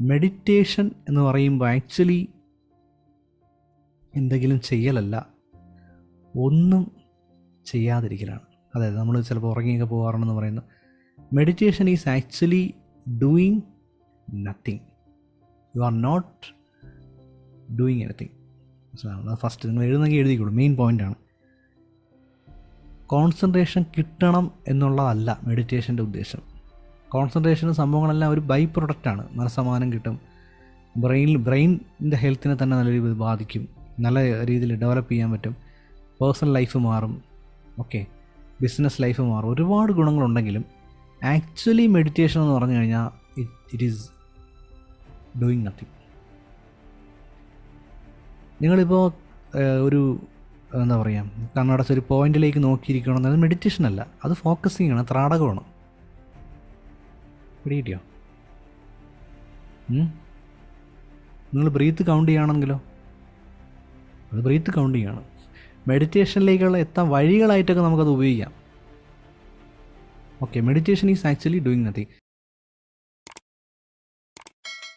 Meditation എന്ന് പറയുമ്പോൾ actually എന്തെങ്കിലും ചെയ്യലല്ല. ഒന്നും ചെയ്യാതിരിക്കലാണ്. അതായത് നമ്മൾ ചിലപ്പോൾ ഉറങ്ങിയൊക്കെ പോകാറുണ്ടെന്ന് പറയുന്നു. Meditation is actually doing nothing you are not doing anything മനസ്സിലാവുന്നത് ഫസ്റ്റ് നിങ്ങൾ എഴുതുന്നെങ്കിൽ എഴുതിക്കോളൂ മെയിൻ പോയിന്റാണ് കോൺസെൻട്രേഷൻ കിട്ടണം എന്നുള്ളതല്ല മെഡിറ്റേഷന്റെ ഉദ്ദേശം. കോൺസെൻട്രേഷൻ സംഭവങ്ങളെല്ലാം ഒരു ബൈ പ്രൊഡക്റ്റാണ് മനസ്സമാനം കിട്ടും. ബ്രെയിനിൽ ബ്രെയിനിന്റെ ഹെൽത്തിനെ തന്നെ നല്ല രീതിയിൽ ബാധിക്കും. നല്ല രീതിയിൽ ഡെവലപ്പ് ചെയ്യാൻ പറ്റും. പേഴ്സണൽ ലൈഫ് മാറും. ഓക്കെ ബിസിനസ് ലൈഫ് മാറും. ഒരുപാട് ഗുണങ്ങളുണ്ടെങ്കിലും ആക്ച്വലി മെഡിറ്റേഷൻ എന്ന് പറഞ്ഞു കഴിഞ്ഞാൽ ഇറ്റ് ഈസ് ഡൂയിങ് നത്തിങ് നിങ്ങളിപ്പോൾ ഒരു എന്താ പറയുക കണ്ണടച്ച് ഒരു പോയിന്റിലേക്ക് നോക്കിയിരിക്കണം എന്നത് മെഡിറ്റേഷൻ അല്ല. അത് ഫോക്കസിങ് ആണ്. ത്രാടകമാണ്. പിടികിട്ടിയോ? നിങ്ങൾ ബ്രീത്ത് കൗണ്ട് ചെയ്യുകയാണെങ്കിലോ? അത് ബ്രീത്ത് കൗണ്ട് ചെയ്യണം മെഡിറ്റേഷനിലേക്കുള്ള എത്താൻ വഴികളായിട്ടൊക്കെ നമുക്കത് ഉപയോഗിക്കാം. Okay meditation is actually doing nothing